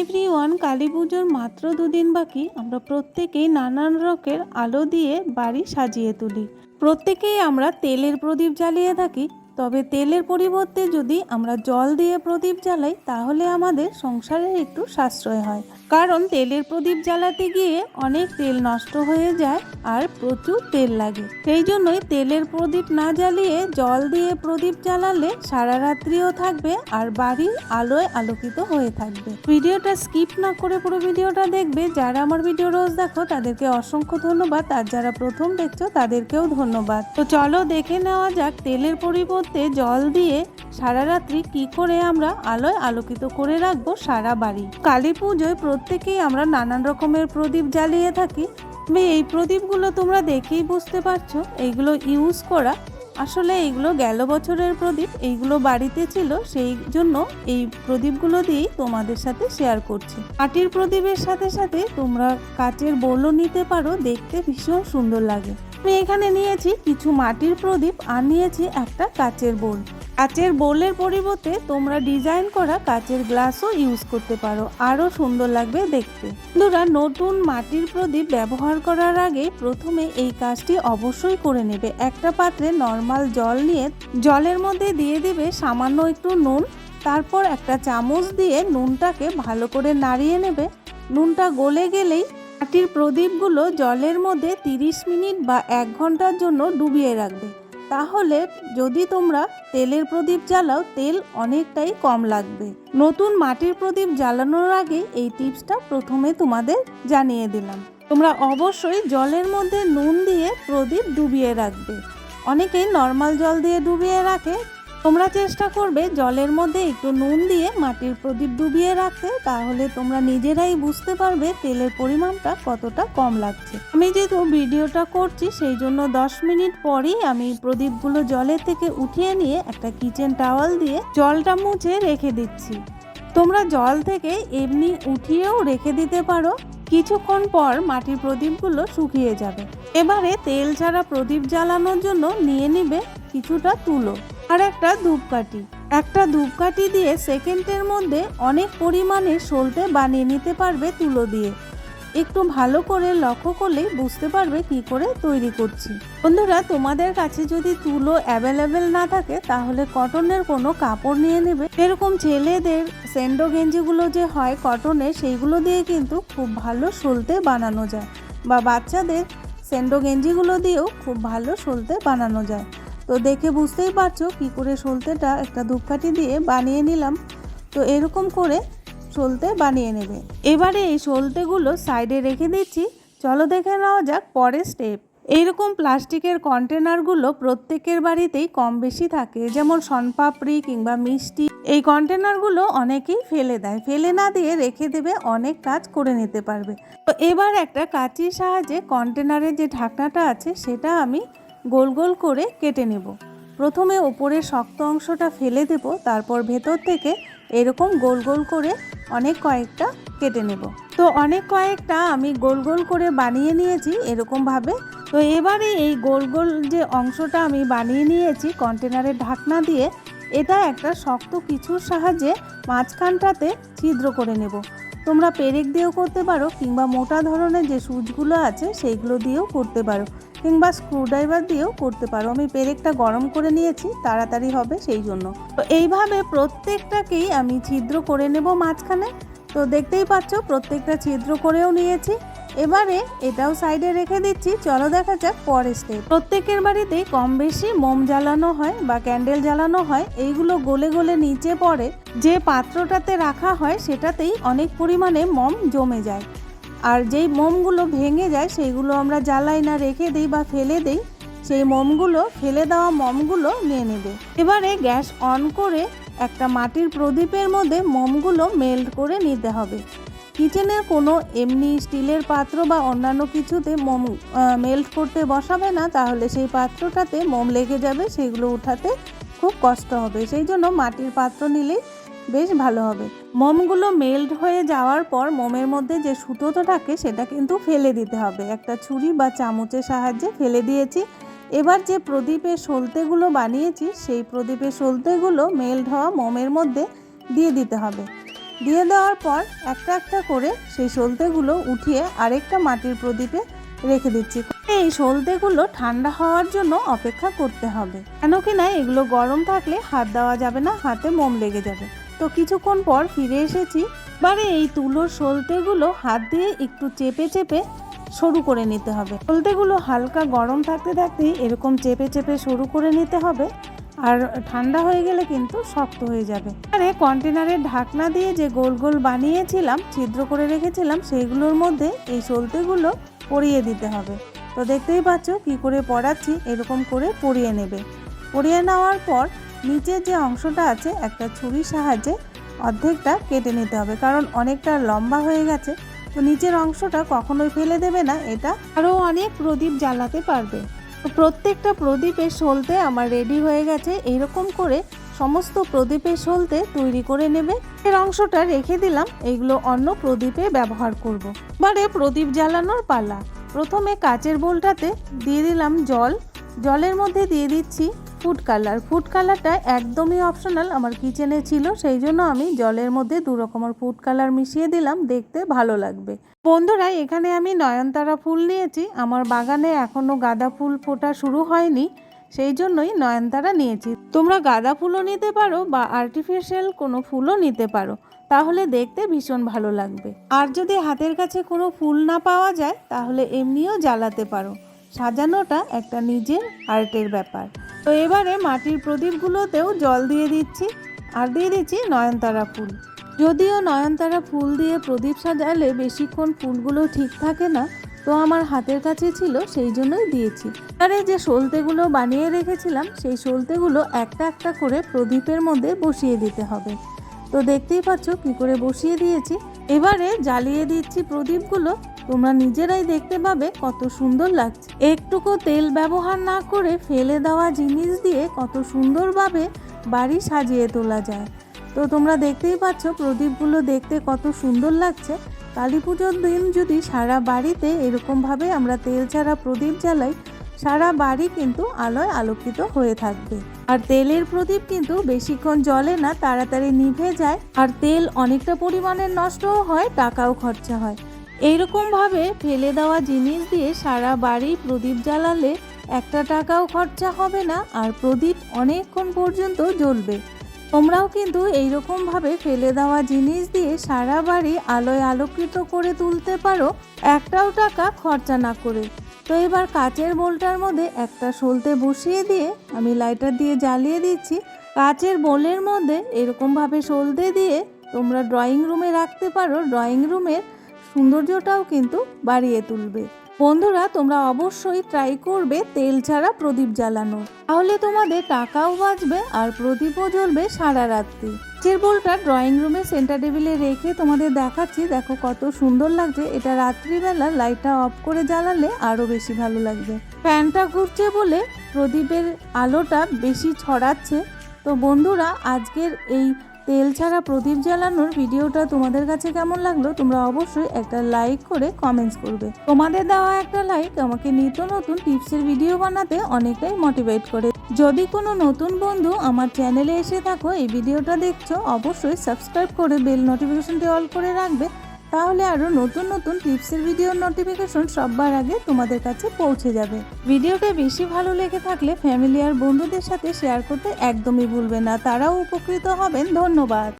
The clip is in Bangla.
এভরিওয়ান কালী পুজোর মাত্র দুদিন বাকি। আমরা প্রত্যেকেই নানান রকের আলো দিয়ে বাড়ি সাজিয়ে তুলি। প্রত্যেকেই আমরা তেলের প্রদীপ জ্বালিয়ে থাকি। তবে তেলের পরিবর্তে যদি আমরা জল দিয়ে প্রদীপ জ্বালাই, তাহলে আমাদের সংসারে একটু সাশ্রয় হয়। কারণ তেলের প্রদীপ জ্বালাতে গিয়ে অনেক তেল নষ্ট হয়ে যায় আর প্রচুর তেল লাগে। সেই জন্যই তেলের প্রদীপ না জ্বালিয়ে জল দিয়ে প্রদীপ জ্বালালে সারা রাত্রিও থাকবে আর বাড়ি আলোয় আলোকিত হয়ে থাকবে। ভিডিওটা স্কিপ না করে পুরো ভিডিওটা দেখবে। যারা আমার ভিডিও রোজ দেখো, তাদেরকে অসংখ্য ধন্যবাদ। আর যারা প্রথম দেখছ, তাদেরকেও ধন্যবাদ। তো চলো দেখে নেওয়া যাক তেলের পরিবর্তে জল দিয়ে সারা রাত্রি কি করে আমরা আলোয় আলোকিত করে রাখব সারা বাড়ি? কালী পুজোয় প্রত্যেকেই আমরা নানান রকমের প্রদীপ জ্বালিয়ে থাকি। এই প্রদীপগুলো তোমরা দেখেই বুঝতে পারছ, এইগুলো ইউজ করা আসলে এইগুলো গেল বছরের প্রদীপ, এইগুলো বাড়িতে ছিল, সেই জন্য এই প্রদীপগুলো দিয়েই তোমাদের সাথে শেয়ার করছি। মাটির প্রদীপের সাথে সাথে তোমরা কাচের বোলও নিতে পারো, দেখতে ভীষণ সুন্দর লাগে। আমি এখানে নিয়েছি কিছু মাটির প্রদীপ আর নিয়েছি একটা কাচের বোল। কাচের বোলের পরিবর্তে তোমরা ডিজাইন করা কাচের গ্লাসও ইউজ করতে পারো। আরও সুন্দর লাগবে দেখতে। বন্ধুরা, নতুন মাটির প্রদীপ ব্যবহার করার আগে প্রথমে এই কাজটি অবশ্যই করে নেবে। একটা পাত্রে নর্মাল জল নিয়ে জলের মধ্যে দিয়ে দিবে সামান্য একটু নুন। তারপর একটা চামচ দিয়ে নুনটাকে ভালো করে নাড়িয়ে নেবে। নুনটা গলে গেলেই মাটির প্রদীপগুলো জলের মধ্যে 30 মিনিট বা এক ঘণ্টার জন্য ডুবিয়ে রাখবে। তাহলে যদি তোমরা তেলের প্রদীপ জ্বালাও, তেল অনেকটাই কম লাগবে। নতুন মাটির প্রদীপ জ্বালানোর আগে এই টিপসটা প্রথমে তোমাদের জানিয়ে দিলাম। তোমরা অবশ্যই জলের মধ্যে নুন দিয়ে প্রদীপ ডুবিয়ে রাখবে। অনেকেই নর্মাল জল দিয়ে ডুবিয়ে রাখে তোমরা চেষ্টা করবে জলের মধ্যে একটু নুন দিয়ে মাটির প্রদীপ ডুবিয়ে রাখতে, তাহলে তোমরা নিজেরাই বুঝতে পারবে তেলের পরিমাণটা কতটা কম লাগছে। আমি যেহেতু ভিডিওটা করছি, সেই জন্য দশ মিনিট পরেই আমি প্রদীপগুলো জলের থেকে উঠিয়ে নিয়ে একটা কিচেন টাওয়াল দিয়ে জলটা মুছে রেখে দিচ্ছি। তোমরা জল থেকে এমনি উঠিয়েও রেখে দিতে পারো, কিছুক্ষণ পর মাটির প্রদীপগুলো শুকিয়ে যাবে। এবারে তেল ছাড়া প্রদীপ জ্বালানোর জন্য নিয়ে নিবে কিছুটা তুলো। আর একটা ধূপকাঠি। একটা ধূপকাঠি দিয়ে সেকেন্ডের মধ্যে অনেক পরিমাণে সলতে বানিয়ে নিতে পারবে তুলো দিয়ে। একটু ভালো করে লক্ষ্য করলেই বুঝতে পারবে কি করে তৈরি করছি। বন্ধুরা, তোমাদের কাছে যদি তুলো অ্যাভেলেবেল না থাকে, তাহলে কটনের কোনো কাপড় নিয়ে নেবে। এরকম ছেলেদের সেন্ডো গেঞ্জিগুলো যে হয় কটনের সেইগুলো দিয়ে কিন্তু খুব ভালো সলতে বানানো যায়। বা বাচ্চাদের সেন্ডো গেঞ্জিগুলো দিয়েও খুব ভালো সলতে বানানো যায়। তো দেখে বুঝতেই পারছ কি করে সলতেটা একটা ধূপকাঠি দিয়ে বানিয়ে নিলাম। তো এরকম করে সলতে বানিয়ে নেবে। এবারে এই সলতেগুলো সাইডে রেখে দিচ্ছি। চলো দেখে নেওয়া যাক পরের স্টেপ। এইরকম প্লাস্টিকের কন্টেনারগুলো প্রত্যেকের বাড়িতেই কম বেশি থাকে, যেমন শনপাপড়ি কিংবা মিষ্টি। এই কন্টেনারগুলো অনেকেই ফেলে দেয়। ফেলে না দিয়ে রেখে দেবে, অনেক কাজ করে নিতে পারবে। তো এবার একটা কাঁচির সাহায্যে কন্টেনারের যে ঢাকনাটা আছে, সেটা আমি গোল গোল করে কেটে নেব। প্রথমে ওপরে শক্ত অংশটা ফেলে দেব, তারপর ভেতর থেকে এরকম গোল গোল করে অনেক কয়েকটা কেটে নেব। তো অনেক কয়েকটা আমি গোল গোল করে বানিয়ে নিয়েছি এরকমভাবে। তো এবারে এই গোল গোল যে অংশটা আমি বানিয়ে নিয়েছি কন্টেনারের ঢাকনা দিয়ে, এটা একটা শক্ত কিছুর সাহায্যে মাঝখানটাতে ছিদ্র করে নেব। তোমরা পেরেক দিয়েও করতে পারো, কিংবা মোটা ধরনের যে সুচগুলো আছে, সেইগুলো দিয়েও করতে পারো, কিংবা স্ক্রুড্রাইভার দিয়েও করতে পারো। আমি পেরেকটা গরম করে নিয়েছি, তাড়াতাড়ি হবে সেই জন্য। তো এইভাবে প্রত্যেকটাকেই আমি ছিদ্র করে নেব মাঝখানে। তো দেখতেই পাচ্ছ, প্রত্যেকটা ছিদ্র করেও নিয়েছি। এবারে এটাও সাইডে রেখে দিচ্ছি, চলো দেখা যাক পরের স্টেপ প্রত্যেকের বাড়িতেই কম বেশি মোম জ্বালানো হয় বা ক্যান্ডেল জ্বালানো হয়, এইগুলো গলে গলে নিচে পড়ে। যে পাত্রটাতে রাখা হয়, সেটাতেই অনেক পরিমাণে মম জমে যায়। আর যেই মোমগুলো ভেঙে যায়, সেইগুলো আমরা জ্বালাই না, রেখে দিই বা ফেলে দিই, সেই মোমগুলো, ফেলে দেওয়া মোমগুলো নিয়ে নেবে। এবারে গ্যাস অন করে একটা মাটির প্রদীপের মধ্যে মোমগুলো মেল্ট করে নিতে হবে। কিচেনের কোনো এমনি স্টিলের পাত্র বা অন্যান্য কিছুতে মোম মেল্ট করতে বসাবে না, তাহলে সেই পাত্রটাতে মোম লেগে যাবে, সেগুলো উঠাতে খুব কষ্ট হবে। সেই জন্য মাটির পাত্র নিলেই বেশ ভালো হবে। মোমগুলো মেল্ট হয়ে যাওয়ার পর মোমের মধ্যে যে সুতোটা থাকে, সেটা কিন্তু ফেলে দিতে হবে। একটা ছুরি বা চামচের সাহায্যে ফেলে দিয়েছি। এবার যে প্রদীপের সলতেগুলো বানিয়েছি, সেই প্রদীপের সলতেগুলো মেল্ট হওয়া মোমের মধ্যে দিয়ে দিতে হবে। দিয়ে দেওয়ার পর একটা একটা করে সেই সলতেগুলো উঠিয়ে আরেকটা মাটির প্রদীপে রেখে দিচ্ছি। এই সলতেগুলো ঠান্ডা হওয়ার জন্য অপেক্ষা করতে হবে। কেন কি না, এগুলো গরম থাকলে হাত দেওয়া যাবে না, হাতে মোম লেগে যাবে। তো কিছুক্ষণ পর ফিরে এসেছি। বারে এই তুলোর সলতেগুলো হাত দিয়ে একটু চেপে চেপে সরু করে নিতে হবে। সলতেগুলো হালকা গরম থাকতে থাকতেই এরকম চেপে চেপে সরু করে নিতে হবে। আর ঠান্ডা হয়ে গেলে কিন্তু শক্ত হয়ে যাবে। আরে কন্টেনারের ঢাকনা দিয়ে যে গোল গোল বানিয়েছিলাম, ছিদ্র করে রেখেছিলাম সেইগুলোর মধ্যে এই সলতেগুলো পরিয়ে দিতে হবে। তো দেখতেই পাচ্ছ কি করে পড়াচ্ছি, এরকম করে পরিয়ে নেবে। পরিয়ে নেওয়ার পর নিচের যে অংশটা আছে, একটা ছুরির সাহায্যে অর্ধেকটা কেটে নিতে হবে, কারণ অনেকটা লম্বা হয়ে গেছে। তো নিচের অংশটা কখনোই ফেলে দেবে না, এটা আরও অনেক প্রদীপ জ্বালাতে পারবে। প্রত্যেকটা প্রদীপের সলতে আমার রেডি হয়ে গেছে। এরকম করে সমস্ত প্রদীপের সলতে তৈরি করে নেবে। এর অংশটা রেখে দিলাম। এগুলো অন্য প্রদীপে ব্যবহার করব। বারে প্রদীপ জ্বালানোর পালা। প্রথমে কাচের বোলটাতে দিয়ে দিলাম জল। জলের মধ্যে দিয়ে দিচ্ছি ফুড কালার ফুড কালারটা একদমই অপশনাল আমার কিচেনে ছিল। সেই জন্য আমি জলের মধ্যে দু রকমের ফুড কালার মিশিয়ে দিলাম। দেখতে ভালো লাগবে। বন্ধুরা, এখানে আমি নয়নতারা ফুল নিয়েছি। আমার বাগানে এখনও গাঁদা ফুল ফোটা শুরু হয়নি, সেই জন্যই নয়নতারা নিয়েছি। তোমরা গাঁদা ফুলও নিতে পারো বা আর্টিফিশিয়াল কোনো ফুলও নিতে পারো, তাহলে দেখতে ভীষণ ভালো লাগবে। আর যদি হাতের কাছে কোনো ফুল না পাওয়া যায়, তাহলে এমনিও জ্বালাতে পারো। সাজানোটা একটা নিজের আর্টের ব্যাপার। তো এবারে মাটির প্রদীপগুলোতেও জল দিয়ে দিচ্ছি, আর দিয়ে দিচ্ছি নয়নতারা ফুল। যদিও নয়নতারা ফুল দিয়ে প্রদীপ সাজালে বেশিক্ষণ ফুলগুলো ঠিক থাকে না, তো আমার হাতের কাছে ছিল সেই জন্যই দিয়েছি। আর যে সলতেগুলো বানিয়ে রেখেছিলাম, সেই সলতেগুলো একটা একটা করে প্রদীপের মধ্যে বসিয়ে দিতে হবে। তো দেখতেই পাচ্ছ কি করে বসিয়ে দিয়েছি। এবারে জ্বালিয়ে দিচ্ছি প্রদীপগুলো। তোমরা নিজেরাই দেখতে পাবে কত সুন্দর লাগছে। একটুকু তেল ব্যবহার না করে ফেলে দেওয়া জিনিস দিয়ে কত সুন্দরভাবে বাড়ি সাজিয়ে তোলা যায়। তো তোমরা দেখতেই পাচ্ছ প্রদীপগুলো দেখতে কত সুন্দর লাগছে। কালী পুজোর দিন যদি সারা বাড়িতে এরকমভাবে আমরা তেল ছাড়া প্রদীপ জ্বালাই, সারা বাড়ি কিন্তু আলোয় আলোকিত হয়ে থাকবে। আর তেলের প্রদীপ কিন্তু বেশিক্ষণ জ্বলে না, তাড়াতাড়ি নিভে যায়। আর তেল অনেকটা পরিমাণের নষ্টও হয়, টাকাও খরচা হয়। এইরকমভাবে ফেলে দেওয়া জিনিস দিয়ে সারা বাড়ি প্রদীপ জ্বালালে একটা টাকাও খরচা হবে না, আর প্রদীপ অনেকক্ষণ পর্যন্ত জ্বলবে। তোমরাও কিন্তু এইরকমভাবে ফেলে দেওয়া জিনিস দিয়ে সারা বাড়ি আলোয় আলোকিত করে তুলতে পারো, একটাও টাকা খরচা না করে। তো এবার কাচের বোলটার মধ্যে একটা সলতে বসিয়ে দিয়ে আমি লাইটার দিয়ে জ্বালিয়ে দিচ্ছি। কাচের বোলের মধ্যে এরকমভাবে সলতে দিয়ে তোমরা ড্রয়িং রুমে রাখতে পারো। ড্রয়িং রুমের সৌন্দর্যটাও কিন্তু বাড়িয়ে তুলবে। বন্ধুরা, তোমরা অবশ্যই ট্রাই করবে তেল ছাড়া প্রদীপ জ্বালানো। তাহলে তোমাদের টাকাও বাঁচবে আর প্রদীপও জ্বলবে সারা রাত্রি। চের বোলটা ড্রয়িং রুমে সেন্টার টেবিলে রেখে তোমাদের দেখাচ্ছি, দেখো কত সুন্দর লাগছে। এটা রাত্রিবেলা লাইটটা অফ করে জ্বালালে আরও বেশি ভালো লাগবে। ফ্যানটা ঘুরছে বলে প্রদীপের আলোটা বেশি ছড়াচ্ছে। তো বন্ধুরা, আজকের এই তেল ছাড়া প্রদীপ জ্বালানোর ভিডিওটা তোমাদের কাছে কেমন লাগল তোমরা অবশ্যই একটা লাইক করে কমেন্টস করবে। তোমাদের দেওয়া একটা লাইক আমাকে নিত্য নতুন টিপসের ভিডিও বানাতে অনেকটাই মোটিভেট করে। যদি কোনো নতুন বন্ধু আমার চ্যানেলে এসে থাকো, এই ভিডিওটা দেখছ, অবশ্যই সাবস্ক্রাইব করে বেল নোটিফিকেশনটি অল করে রাখবে। তাহলে আরও নতুন নতুন টিপসের ভিডিওর নোটিফিকেশন সবার আগে তোমাদের কাছে পৌঁছে যাবে। ভিডিওটা বেশি ভালো লেগে থাকলে ফ্যামিলি আর বন্ধুদের সাথে শেয়ার করতে একদমই ভুলবে না। তারাও উপকৃত হবেন। ধন্যবাদ।